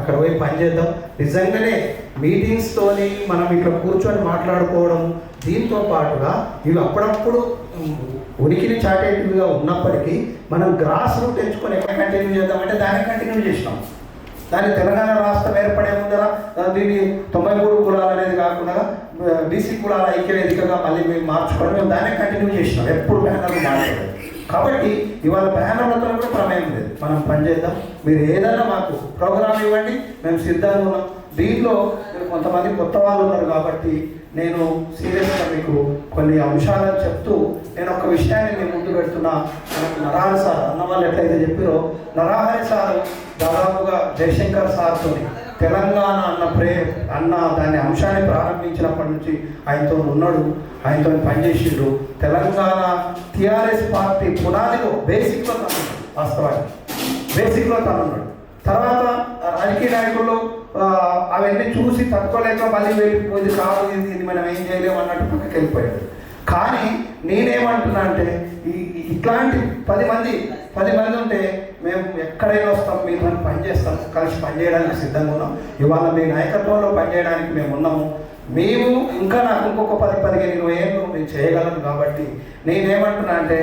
అక్కడ పోయి పనిచేద్దాం నిజంగానే మీటింగ్స్తోని మనం ఇక్కడ కూర్చొని మాట్లాడుకోవడం దీంతో పాటుగా ఇవి అప్పుడప్పుడు ఉనికిని చాటేటివిగా ఉన్నప్పటికీ మనం గ్రాస్ రూట్ ఎంచుకొని ఎక్కడ కంటిన్యూ చేద్దామంటే దాన్ని కంటిన్యూ చేసినాం. దాన్ని తెలంగాణ రాష్ట్రం ఏర్పడే ముందర దీన్ని తొంభై మూడు కులాలు అనేది కాకుండా బీసీ కులాల ఐక్య వేదికగా మళ్ళీ మేము మార్చుకోవడం మేము దాన్ని కంటిన్యూ చేసినాం. ఎప్పుడు బ్యానర్లు మార్చలేదు. కాబట్టి ఇవాళ బ్యానర్లతో కూడా లేదు మనం పనిచేద్దాం మీరు ఏదైనా మాకు ప్రోగ్రామ్ ఇవ్వండి మేము సిద్ధంగా ఉన్నాం. దీనిలో మీరు కొంతమంది కొత్త వాళ్ళు ఉన్నారు కాబట్టి నేను సీరియస్గా మీకు కొన్ని అంశాలను చెప్తూ నేను ఒక విషయాన్ని నేను ముందు పెడుతున్నా. మనకు నరహరి సార్ అన్న వాళ్ళు ఎట్లయితే చెప్పారో నరహరి సార్ దాదాపుగా జయశంకర్ సార్తో తెలంగాణ అన్న ప్రే అన్న దాని అంశాన్ని ప్రారంభించినప్పటి నుంచి ఆయనతో ఉన్నాడు. ఆయనతో పనిచేసిండు. తెలంగాణ టిఆర్ఎస్ పార్టీ పునాదిలో బేసిక్లో తనున్నాడు వాస్తవానికి బేసిక్లో తనున్నాడు తర్వాత రాజకీయ నాయకులు అవన్నీ చూసి తట్టుకోలేక మళ్ళీ వెళ్ళిపోయింది కాదు ఇది మనం ఏం చేయలేము అన్నట్టు పక్కకి వెళ్ళిపోయాడు కానీ నేనేమంటున్నా అంటే ఈ ఇట్లాంటి పది మంది పది మంది ఉంటే మేము ఎక్కడైనా వస్తాం మీతో పనిచేస్తాం కలిసి పనిచేయడానికి సిద్ధంగా ఉన్నాం. ఇవాళ మీ నాయకత్వంలో పనిచేయడానికి మేము ఉన్నాము. మేము ఇంకా నాకు ఇంకొక పది పదిహేను ఇరవై ఏళ్ళు నేను చేయగలను కాబట్టి నేనేమంటున్నా అంటే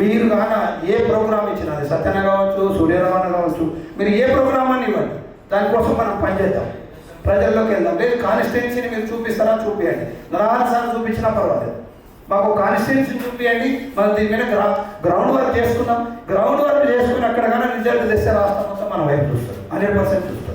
మీరు కాన ఏ ప్రోగ్రామ్ ఇచ్చినా అది సత్యన కావచ్చు సూర్యరమణ కావచ్చు మీరు ఏ ప్రోగ్రామ్ అని ఇవ్వండి. దానికోసం మనం పనిచేద్దాం ప్రజల్లోకి వెళ్దాం. లేదు కాన్స్టిట్యున్సీని మీరు చూపిస్తారా? చూపించండి నరాలు సార్ చూపించినా పర్వాలేదు. మాకు కాన్స్టిట్యున్సీ చూపించండి మనం దీని మీద గ్రా గ్రౌండ్ వర్క్ చేసుకున్నాం. గ్రౌండ్ వర్క్ చేసుకుని అక్కడ కానీ రిజల్ట్ తెస్తే రాష్ట్రం మొత్తం మనం వైపు చూస్తాం హండ్రెడ్ పర్సెంట్. చూస్తాం